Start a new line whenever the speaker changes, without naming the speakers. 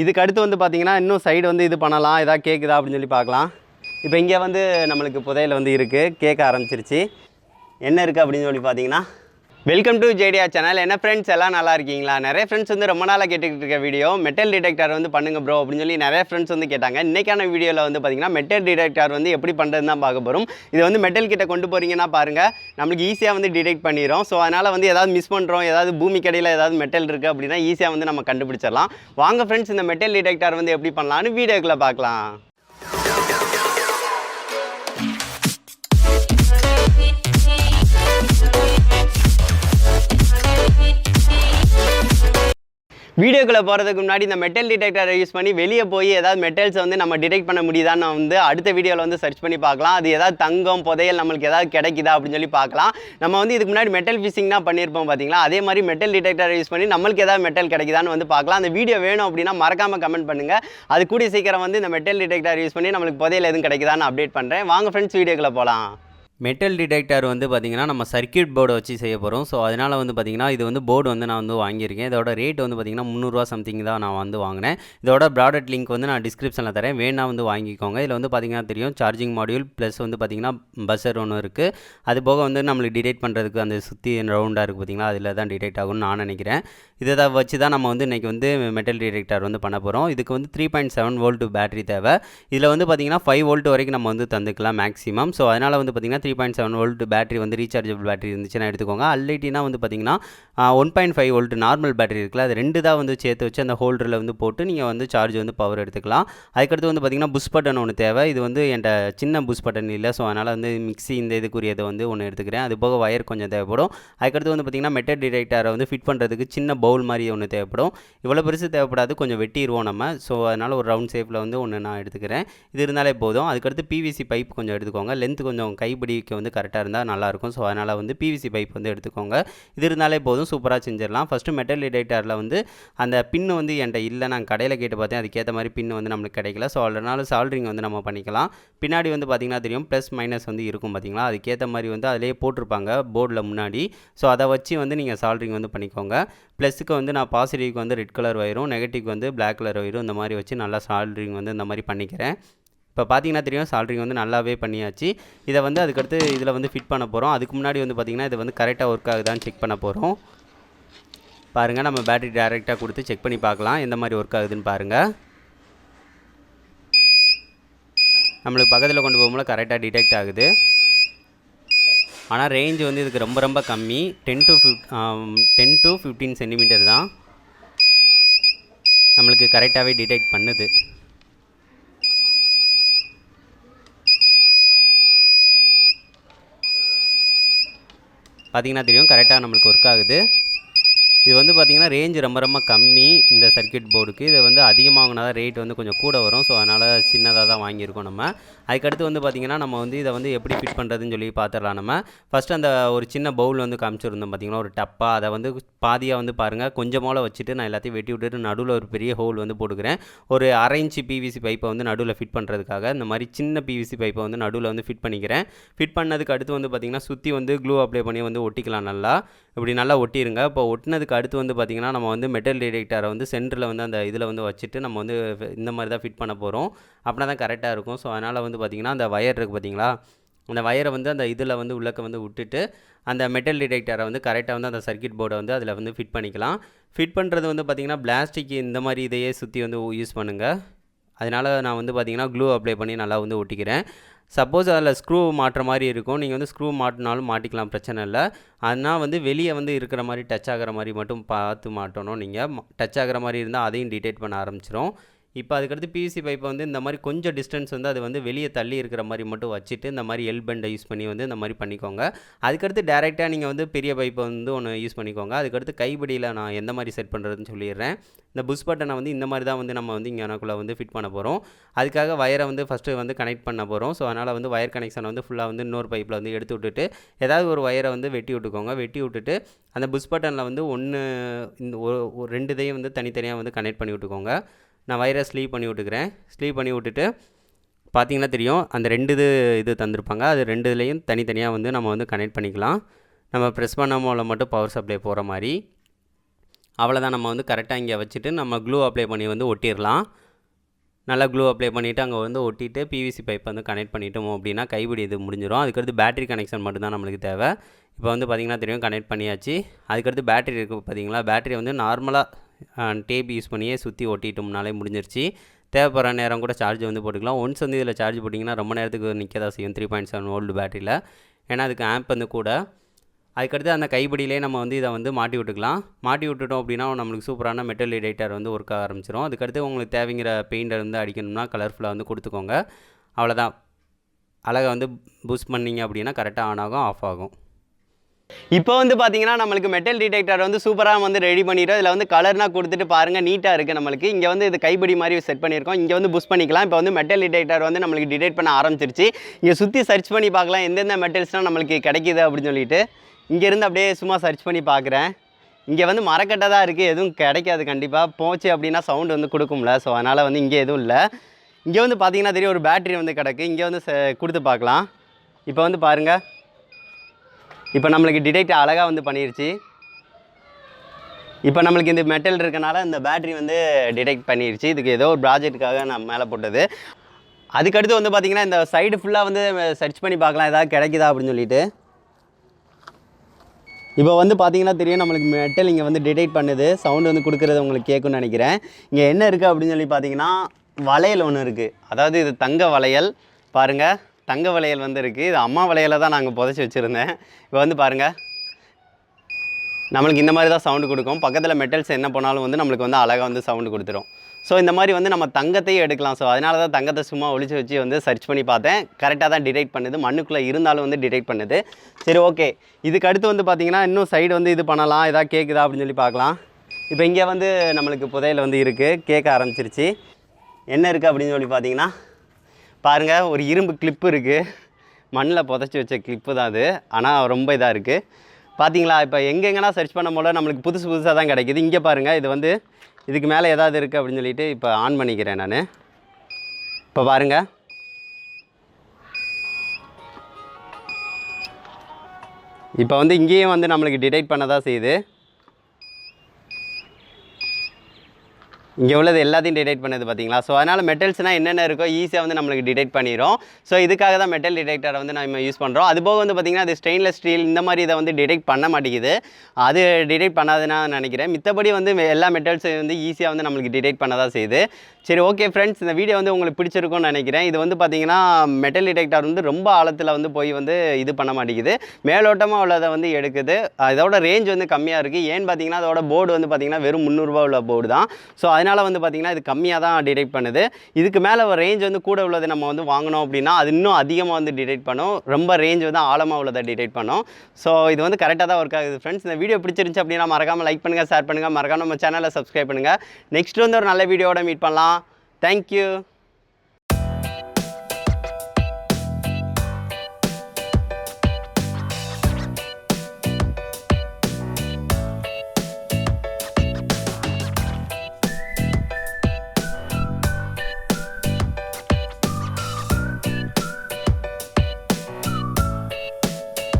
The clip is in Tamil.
இதுக்கு அடுத்து வந்து பார்த்தீங்கன்னா இன்னும் சைடு வந்து இது பண்ணலாம். எதாவது கேட்குதா அப்படின்னு சொல்லி பார்க்கலாம். இப்போ இங்கே வந்து நம்மளுக்கு புதையில் வந்து இருக்குது கேட்க ஆரம்பிச்சிருச்சு. என்ன இருக்குது அப்படின்னு சொல்லி பார்த்தீங்கன்னா வெல்கம் டு ஜேடியா சேனல் என்ன ஃப்ரெண்ட்ஸ் எல்லாம் நல்லா இருக்கீங்களா? நிறைய ஃப்ரெண்ட்ஸ் வந்து ரொம்ப நாளாக கேட்டுக்கிட்டு இருக்க வீடியோ மெட்டல் டிடெக்டர் வந்து பண்ணுங்க ப்ரோ அப்படின்னு சொல்லி நிறைய ஃப்ரெண்ட்ஸ் வந்து கேட்டாங்க. இன்றைக்கான வீடியோவில் வந்து பார்த்தீங்கன்னா மெட்டல் டிடெக்டர் வந்து எப்படி பண்ணுறது தான் பார்க்க போகிறோம் இது வந்து மெட்டல் கிட்ட கொண்டு போகிறீங்கன்னா பாருங்கள் நம்மளுக்கு ஈஸியாக வந்து டிடெக்ட் பண்ணிடும் ஸோ அதனால் வந்து ஏதாவது மிஸ் பண்ணுறோம் ஏதாவது பூமி கடையில் ஏதாவது மெட்டல் இருக்குது அப்படின்னா ஈஸியாக வந்து நம்ம கண்டுபிடிச்சிடலாம். வாங்க ஃப்ரெண்ட்ஸ் இந்த மெட்டல் டிடெக்டர் வந்து எப்படி பண்ணலாம்னு வீடியோக்குள்ளே பார்க்கலாம். வீடியோக்குள்ளே போகிறதுக்கு முன்னாடி இந்த மெட்டல் டிடெக்டரை யூஸ் பண்ணி வெளியே போய் ஏதாவது மெட்டல்ஸை வந்து நம்ம டிடெக்ட் பண்ண முடியுதான்னு வந்து அடுத்த வீடியோவில் வந்து சர்ச் பண்ணி பார்க்கலாம். அது ஏதாவது தங்கம் புதையல் நம்மளுக்கு ஏதாவது கிடைக்குதா அப்படின்னு சொல்லி பார்க்கலாம். நம்ம வந்து இதுக்கு முன்னாடி மெட்டல் ஃபிஷிங் தான் பண்ணியிருப்போம் பார்த்தீங்களா அதே மாதிரி மெட்டல் டிடெக்டரை யூஸ் பண்ணி நம்மளுக்கு ஏதாவது மெட்டல் கிடைக்குதான்னு வந்து பார்க்கலாம். அந்த வீடியோ வேணும் அப்படின்னா மறக்காமல் கமெண்ட் பண்ணுங்கள் அது கூடிய சீக்கிரம் வந்து இந்த மெட்டல் டிடெக்டர் யூஸ் பண்ணி நம்மளுக்கு புதையல் எதுவும் கிடைக்குதான்னு அப்டேட் பண்ணுறேன் வாங்க ஃப்ரெண்ட்ஸ் வீடியோக்குள்ளே போகலாம் மெட்டல் டிடெக்டர் வந்து பார்த்திங்கன்னா நம்ம சர்க்கியூட் போர்டை வச்சு செய்ய போகிறோம் ஸோ அதனால் வந்து பார்த்திங்கன்னா இது வந்து போர்டு வந்து நான் வந்து வாங்கியிருக்கேன். இதோட ரேட் வந்து பார்த்திங்கன்னா முந்நூறுரூவா சம்திங் தான் நான் வந்து வாங்கினேன். இதோட ப்ராடக்ட் லிங்க் வந்து நான் டிஸ்கிரிப்ஷனில் தரேன். வேணால் வந்து வாங்கிக்கோங்க. இதில் வந்து பார்த்திங்கன்னா தெரியும் சார்ஜிங் மாடியூல் ப்ளஸ் வந்து பார்த்திங்கன்னா பஸ்ஸர் ஒன்று இருக்குது அது போக வந்து நம்மளுக்கு டிடெக்ட் பண்ணுறதுக்கு அந்த சுற்றி ரவுண்டாக இருக்குது பார்த்திங்களா அதில் தான் டிடெக்ட் ஆகும்னு நான் நினைக்கிறேன். இதை தான் வச்சு தான் நம்ம வந்து இன்றைக்கி வந்து மெட்டல் டிடெக்டர் வந்து பண்ண போகிறோம் இதுக்கு வந்து three point seven volt battery தேவை. இதில் வந்து பார்த்திங்கன்னா ஃபைவ் வோல்ட் வரைக்கும் நம்ம வந்து தந்துக்கலாம் மேக்ஸிமம் ஸோ அதனால் வந்து பார்த்திங்கன்னா three point seven volt battery வந்து ரீசார்ஜபிள் பேட்டரி இருந்துச்சுன்னா எடுத்துக்கோங்க. அல்லைட்டினா வந்து பார்த்திங்கன்னா one point five volt normal battery இருக்குல்ல அது ரெண்டு தான் வந்து சேர்த்து வச்சு அந்த ஹோல்டரில் வந்து போட்டு நீங்கள் வந்து சார்ஜ் வந்து பவர் எடுத்துக்கலாம். அதுக்கடுத்து வந்து பார்த்திங்கன்னா புஷ் பட்டன் ஒன்று தேவை. இது வந்து என்கிட்ட சின்ன புஷ் பட்டன் இல்லை ஸோ அதனால் வந்து மிக்ஸி இந்த இதுக்குரியதை வந்து ஒன்று எடுத்துக்கிறேன். அது போக ஒயர் கொஞ்சம் தேவைப்படும். அதுக்கடுத்து வந்து பார்த்திங்கன்னா மெட்டல் டிடெக்டரை வந்து ஃபிட் பண்ணுறதுக்கு சின்ன பவுல் மாதிரி ஒன்று தேவைப்படும். இவ்வளோ பெருசு தேவைப்படாது கொஞ்சம் வெட்டிடுவோம் நம்ம. ஸோ அதனால் ஒரு ரவுண்ட் ஷேப்பில் வந்து ஒன்று நான் எடுத்துக்கிறேன். இது இருந்தாலே போதும். அதுக்கடுத்து பிவிசி பைப் கொஞ்சம் எடுத்துக்கோங்க. லென்த் கொஞ்சம் கைப்பிடிக்க வந்து கரெக்டாக இருந்தால் நல்லாயிருக்கும் ஸோ அதனால் வந்து பிவிசி பைப் வந்து எடுத்துக்கோங்க இது இருந்தாலே போதும் சூப்பராக செஞ்சிடலாம் ஃபஸ்ட்டு மெட்டல் டிடெக்டரில் வந்து அந்த பின்னு வந்து என்கிட்ட இல்லை நான் கடையில் கேட்டு பார்த்தேன் அதுக்கேற்ற மாதிரி பின் வந்து நம்மளுக்கு கிடைக்கல ஸோ அதனால் சால்ட்ரிங் வந்து நம்ம பண்ணிக்கலாம் பின்னாடி வந்து பார்த்திங்கன்னா தெரியும் ப்ளஸ் மைனஸ் வந்து இருக்கும் பார்த்திங்களா அதுக்கேற்ற மாதிரி வந்து அதிலே போட்டிருப்பாங்க போர்டில் முன்னாடி ஸோ அதை வச்சு வந்து நீங்கள் சால்ட்ரிங் வந்து பண்ணிக்கோங்க ப்ளஸுக்கு வந்து நான் பாசிட்டிவ்க்கு வந்து ரெட் கலர் வயிறும் நெகட்டிவ்க்கு வந்து பிளாக் கலர் வயிறும் இந்த மாதிரி வச்சு நல்லா சால்ட்ரிங் வந்து இந்த மாதிரி பண்ணிக்கிறேன் இப்போ பார்த்தீங்கன்னா தெரியும் சால்ட்ரிங் வந்து நல்லாவே பண்ணியாச்சு. இதை வந்து அதுக்கடுத்து இதில் வந்து ஃபிட் பண்ண போகிறோம் அதுக்கு முன்னாடி வந்து பார்த்திங்கன்னா இது வந்து கரெக்டாக ஒர்க் ஆகுதான்னு செக் பண்ண போகிறோம் பாருங்கள் நம்ம பேட்டரி டேரெக்டாக கொடுத்து செக் பண்ணி பார்க்கலாம். எந்த மாதிரி ஒர்க் ஆகுதுன்னு பாருங்கள் நம்மளுக்கு பக்கத்தில் கொண்டு போகும்போது கரெக்டாக டிடெக்ட் ஆகுது. ஆனால் ரேஞ்ச் வந்து இதுக்கு ரொம்ப ரொம்ப கம்மி. Ten to fifth ten to fifteen centimetre தான் நம்மளுக்கு கரெக்டாகவே டிடெக்ட் பண்ணுது. பார்த்தீங்கன்னா தெரியும். கரெக்டாக நம்மளுக்கு ஒர்க் ஆகுது. இது வந்து பார்த்திங்கன்னா ரேஞ்ச் ரொம்ப ரொம்ப கம்மி. இந்த சர்க்கியூட் போர்டுக்கு இதை வந்து அதிகமாக தான் ரேட் வந்து கொஞ்சம் கூட வரும். ஸோ அதனால் சின்னதாக தான் வாங்கியிருக்கோம் நம்ம. அதுக்கடுத்து வந்து பார்த்திங்கன்னா நம்ம வந்து இதை வந்து எப்படி ஃபிட் பண்ணுறதுன்னு சொல்லி பார்த்துடலாம் நம்ம. ஃபஸ்ட்டு அந்த ஒரு சின்ன பவுல் வந்து காமிச்சிருந்தோம் பார்த்திங்கன்னா ஒரு டப்பா. அதை வந்து பாதியாக வந்து பாருங்கள் கொஞ்சமோல வச்சுட்டு நான் எல்லாத்தையும் வெட்டி விட்டுட்டு நடுவில் ஒரு பெரிய ஹோல் வந்து போட்டுக்கிறேன். ஒரு அரை இன்ச்சு பிவிசி பைப்பை வந்து நடுவில் ஃபிட் பண்ணுறதுக்காக இந்த மாதிரி சின்ன பிவிசி பைப்பை வந்து நடுவில் வந்து ஃபிட் பண்ணிக்கிறேன். ஃபிட் பண்ணதுக்கு அடுத்து வந்து பார்த்திங்கன்னா சுற்றி வந்து க்ளூ அப்ளை பண்ணி வந்து ஒட்டிக்கலாம் நல்லா. இப்படி நல்லா ஒட்டிடுங்க இப்போ ஒட்டினதுக்கு அதுக்கு அடுத்து வந்து பார்த்திங்கன்னா நம்ம வந்து மெட்டல் டிடெக்டரை வந்து சென்டரில் வந்து அந்த இதில் வந்து வச்சுட்டு நம்ம வந்து இந்த மாதிரி தான் ஃபிட் பண்ண போகிறோம் அப்படின்னா தான் கரெக்டாக இருக்கும். ஸோ அதனால் வந்து பார்த்திங்கன்னா அந்த வயர் இருக்குது பார்த்திங்களா அந்த வயரை வந்து அந்த இதில் வந்து உள்ளக்க வந்து விட்டுட்டு அந்த மெட்டல் டிடெக்டரை வந்து கரெக்டாக வந்து அந்த சர்க்கியூட் போர்டை வந்து அதில் வந்து ஃபிட் பண்ணிக்கலாம். ஃபிட் பண்ணுறது வந்து பார்த்திங்கன்னா பிளாஸ்டிக் இந்த மாதிரி இதையே சுற்றி வந்து யூஸ் பண்ணுங்கள் அதனால் நான் வந்து பார்த்திங்கன்னா க்ளூ அப்ளை பண்ணி நல்லா வந்து ஒட்டிக்கிறேன். சப்போஸ் அதில் ஸ்க்ரூ மாட்டுற மாதிரி இருக்கும். நீங்கள் வந்து ஸ்க்ரூ மாட்டினாலும் மாட்டிக்கலாம் பிரச்சனை இல்லை. ஆனால் வந்து வெளியே வந்து இருக்கிற மாதிரி டச் ஆகிற மாதிரி மட்டும் பார்த்து மாட்டணும். நீங்கள் டச் ஆகிற மாதிரி இருந்தால் அதையும் டிடெக்ட் பண்ண ஆரம்பிச்சிடும் இப்போ அதுக்கடுத்து பிவிசி பைப்பை வந்து இந்த மாதிரி கொஞ்சம் டிஸ்டன்ஸ் வந்து அது வந்து வெளியே தள்ளி இருக்கிற மாதிரி மட்டும் வச்சுட்டு இந்த மாதிரி எல் பெண்டை யூஸ் பண்ணி வந்து இந்த மாதிரி பண்ணிக்கோங்க. அதுக்கடுத்து டேரெக்டாக நீங்கள் வந்து பெரிய பைப்பை வந்து ஒன்று யூஸ் பண்ணிக்கோங்க. அதுக்கடுத்து கைப்பிடியில் நான் எந்த மாதிரி செட் பண்ணுறதுன்னு சொல்லிடுறேன். இந்த புஷ் பட்டனை வந்து இந்த மாதிரி தான் வந்து நம்ம வந்து இங்கே எனக்குள்ளே வந்து ஃபிட் பண்ண போகிறோம் அதுக்காக வயரை வந்து ஃபஸ்ட்டு வந்து கனெக்ட் பண்ண போகிறோம் ஸோ அதனால் வந்து வயர் கனெக்ஷன் வந்து ஃபுல்லாக வந்து இன்னொரு பைப்பில் வந்து எடுத்து விட்டுட்டு ஏதாவது ஒரு வயரை வந்து வெட்டி விட்டுக்கோங்க. வெட்டி விட்டுட்டு அந்த புஷ் பட்டனில் வந்து ஒன்று இந்த ஒரு ரெண்டு இதையும் வந்து தனித்தனியாக வந்து கனெக்ட் பண்ணி விட்டுக்கோங்க. நான் வயரை ஸ்லீவ் பண்ணி விட்டுக்கிறேன். ஸ்லீவ் பண்ணி விட்டுட்டு பார்த்தீங்கன்னா தெரியும் அந்த ரெண்டு இது இது தந்திருப்பாங்க. அது ரெண்டு இதுலேயும் தனித்தனியாக வந்து நம்ம வந்து கனெக்ட் பண்ணிக்கலாம். நம்ம ப்ரெஸ் பண்ண மூலம் மட்டும் பவர் சப்ளை போகிற மாதிரி.
அவ்வளோதான் நம்ம வந்து கரெக்டாக இங்கே வச்சுட்டு நம்ம க்ளூ அப்ளை பண்ணி வந்து ஒட்டிடலாம். நல்லா க்ளூ அப்ளை பண்ணிவிட்டு அங்கே வந்து ஒட்டிட்டு பிவிசி பைப் வந்து கனெக்ட் பண்ணிட்டோம் அப்படின்னா கைப்பிடி இது முடிஞ்சிடும் அதுக்கடுத்து பேட்டரி கனெக்ஷன் மட்டும்தான் நம்மளுக்கு தேவை. இப்போ வந்து பார்த்திங்கன்னா தெரியும் கனெக்ட் பண்ணியாச்சு. அதுக்கடுத்து பேட்டரி இருக்குது பார்த்தீங்களா பேட்டரி வந்து நார்மலாக டேப் யூஸ் பண்ணியே சுற்றி ஒட்டிட்டோம்னாலே முடிஞ்சிருச்சு. தேவைப்படுற நேரம் கூட சார்ஜ் வந்து போட்டுக்கலாம். ஒன்ஸ் வந்து இதில் சார்ஜ் போட்டிங்கன்னா ரொம்ப நேரத்துக்கு நிற்க தான் செய்யும் த்ரீ பாயிண்ட் செவன் ஓல்டு பேட்டரியில் ஏன்னா அதுக்கு ஆம்ப் வந்து கூட. அதுக்கடுத்து அந்த கைப்பிடியிலே நம்ம வந்து இதை வந்து மாட்டி விட்டுக்கலாம். மாட்டி விட்டுட்டோம் அப்படின்னா நம்மளுக்கு சூப்பரான மெட்டல் எடிட்டர் வந்து ஒர்க் ஆக ஆரம்பிச்சிடும் அதுக்கடுத்து உங்களுக்கு தேவைங்கிற பெயிண்டர் வந்து அடிக்கணும்னா கலர்ஃபுல்லாக வந்து கொடுத்துக்கோங்க. அவ்வளோதான் அழகாக வந்து பூஸ்ட் பண்ணிங்க அப்படின்னா கரெக்டாக ஆன் ஆகும் ஆஃப் ஆகும்.
இப்போ வந்து பார்த்தீங்கன்னா நம்மளுக்கு மெட்டல் டிடெக்டர் வந்து சூப்பராக வந்து ரெடி பண்ணிட்டோம். இதில் வந்து கலர்னா கொடுத்துட்டு பாருங்கள் நீட்டாக இருக்குது நம்மளுக்கு. இங்கே வந்து இது கைப்பிடி மாதிரி செட் பண்ணியிருக்கோம். இங்கே வந்து புஷ் பண்ணிக்கலாம். இப்போ வந்து மெட்டல் டிடெக்டர் வந்து நம்மளுக்கு டிடெக்ட் பண்ண ஆரம்பிச்சிருச்சு. இங்கே சுற்றி சர்ச் பண்ணி பார்க்கலாம் எந்தெந்த மெட்டல்ஸ்லாம் நம்மளுக்கு கிடைக்குது அப்படின்னு சொல்லிட்டு. இங்கேருந்து அப்படியே சும்மா சர்ச் பண்ணி பார்க்குறேன். இங்கே வந்து மரக்கட்டை தான் இருக்குது எதுவும் கிடைக்காது கண்டிப்பாக போச்சு அப்படின்னா சவுண்டு வந்து கொடுக்கும்ல. ஸோ அதனால் வந்து இங்கே எதுவும் இல்லை. இங்கே வந்து பார்த்தீங்கன்னா தெரியும் ஒரு பேட்டரி வந்து கிடக்கு. இங்கே வந்து கொடுத்து பார்க்கலாம். இப்போ வந்து பாருங்கள் இப்போ நம்மளுக்கு டிடெக்ட் அழகாக வந்து பண்ணிருச்சு. இப்போ நம்மளுக்கு இந்த மெட்டல் இருக்கனால இந்த பேட்ரி வந்து டிடெக்ட் பண்ணிருச்சு. இதுக்கு ஏதோ ஒரு ப்ராஜெக்ட்டுக்காக நான் மேலே போட்டது. அதுக்கடுத்து வந்து பார்த்திங்கன்னா இந்த சைடு ஃபுல்லாக வந்து சர்ச் பண்ணி பார்க்கலாம். ஏதாவது கிடைக்குதா அப்படின்னு சொல்லிட்டு. இப்போ வந்து பார்த்தீங்கன்னா தெரியும் நம்மளுக்கு மெட்டல் இங்கே வந்து டிடெக்ட் பண்ணுது. சவுண்டு வந்து கொடுக்குறது உங்களுக்கு கேட்கும்னு நினைக்கிறேன். இங்கே என்ன இருக்குது அப்படின்னு சொல்லி பார்த்தீங்கன்னா வளையல் ஒன்று இருக்குது அதாவது இது தங்க வளையல். பாருங்கள் தங்க வளையல் வந்து இருக்குது இது அம்மா வளையலை தான் நாங்கள் புதைச்சி வச்சுருந்தேன். இப்போ வந்து பாருங்கள் நம்மளுக்கு இந்த மாதிரி தான் சவுண்டு கொடுக்கும். பக்கத்தில் மெட்டல்ஸ் என்ன பண்ணாலும் வந்து நம்மளுக்கு வந்து அழகாக வந்து சவுண்டு கொடுத்துரும். ஸோ இந்த மாதிரி வந்து நம்ம தங்கத்தையும் எடுக்கலாம். ஸோ அதனால தான் தங்கத்தை சும்மா ஒழிச்சு வச்சு வந்து சர்ச் பண்ணி பார்த்தேன். கரெக்டாக தான் டிடெக்ட் பண்ணுது. மண்ணுக்குள்ளே இருந்தாலும் வந்து டிடெக்ட் பண்ணுது. சரி ஓகே இதுக்கு அடுத்து வந்து பார்த்திங்கன்னா இன்னும் சைடு வந்து இது பண்ணலாம். எதாவது கேட்குதா அப்படின்னு சொல்லி பார்க்கலாம். இப்போ இங்கே வந்து நம்மளுக்கு புதையில் வந்து இருக்குது கேட்க ஆரம்பிச்சிருச்சு. என்ன இருக்குது அப்படின்னு சொல்லி பார்த்தீங்கன்னா பாருங்கள் ஒரு இரும்பு கிளிப்பு இருக்குது மண்ணில் புதைச்சி வச்ச கிளிப்பு தான் அது. ஆனால் ரொம்ப இதாக இருக்குது பார்த்தீங்களா இப்போ எங்கெங்கன்னா சர்ச் பண்ண போல நம்மளுக்கு புதுசு புதுசாக தான் கிடைக்குது. இங்கே பாருங்கள் இது வந்து இதுக்கு மேலே ஏதாவது இருக்குது அப்படின்னு சொல்லிட்டு இப்போ ஆன் பண்ணிக்கிறேன் நான். இப்போ பாருங்கள் இப்போ வந்து இங்கேயும் வந்து நம்மளுக்கு டிடெக்ட் பண்ண தான் செய்யுது. இங்கே உள்ளது எல்லாத்தையும் டிடெக்ட் பண்ணுது பார்த்தீங்களா ஸோ அதனால் மெட்டல்ஸ்னால் என்னென்ன இருக்கோ ஈஸியாக வந்து நம்மளுக்கு டிடெக்ட் பண்ணிடும் ஸோ இதுக்காக தான் மெட்டல் டிடெக்டரை வந்து நம்ம யூஸ் பண்ணுறோம் அது போக வந்து பார்த்திங்கன்னா அது ஸ்டெயின்லெஸ் ஸ்டீல் இந்த மாதிரி இதை வந்து டிடெக்ட் பண்ண மாட்டேங்குது. அது டிடெக்ட் பண்ணாதுன்னு நான் நினைக்கிறேன். மித்தபடி வந்து மெ- எல்லா மெட்டல்ஸையும் வந்து ஈஸியாக வந்து நம்மளுக்கு டிடெக்ட் பண்ண தான் செய்யுது. சரி ஓகே ஃப்ரெண்ட்ஸ் இந்த வீடியோ வந்து உங்களுக்கு பிடிச்சிருக்கும்னு நினைக்கிறேன். இது வந்து பார்த்தீங்கன்னா மெட்டல் டிடெக்டர் வந்து ரொம்ப ஆழத்தில் வந்து போய் வந்து இது பண்ண மாட்டேங்குது. மேலோட்டமாக உள்ளதை வந்து எடுக்குது. அதோட ரேஞ்ச் வந்து கம்மியாக இருக்குது ஏன்னு பார்த்தீங்கன்னா அதோட போர்டு வந்து பார்த்தீங்கன்னா வெறும் முந்நூறுரூவா உள்ள போர்டு தான். ஸோ அதனால் வந்து பார்த்தீங்கன்னா இது கம்மியாக தான் டிடெக்ட் பண்ணுது. இதுக்கு மேலே ரேஞ்ச் வந்து கூட உள்ளதை நம்ம வந்து வாங்கினோம் அப்படின்னா அது இன்னும் அதிகமாக வந்து டிடெக்ட் பண்ணும். ரொம்ப ரேஞ்ச் வந்து ஆழமாக உள்ளதை டிடெக்ட் பண்ணும். ஸோ இது வந்து கரெக்டாக தான் ஒர்க் ஆகுது ஃப்ரெண்ட்ஸ் இந்த வீடியோ பிடிச்சிருந்துச்சு அப்படின்னா மறக்காமல் லைக் பண்ணுங்கள் ஷேர் பண்ணுங்கள் மறக்காம நம்ம சேனலை சப்ஸ்கிரைப் பண்ணுங்கள் நெக்ஸ்ட் வந்து ஒரு நல்ல வீடியோட மீட் பண்ணலாம். தேங்க்யூ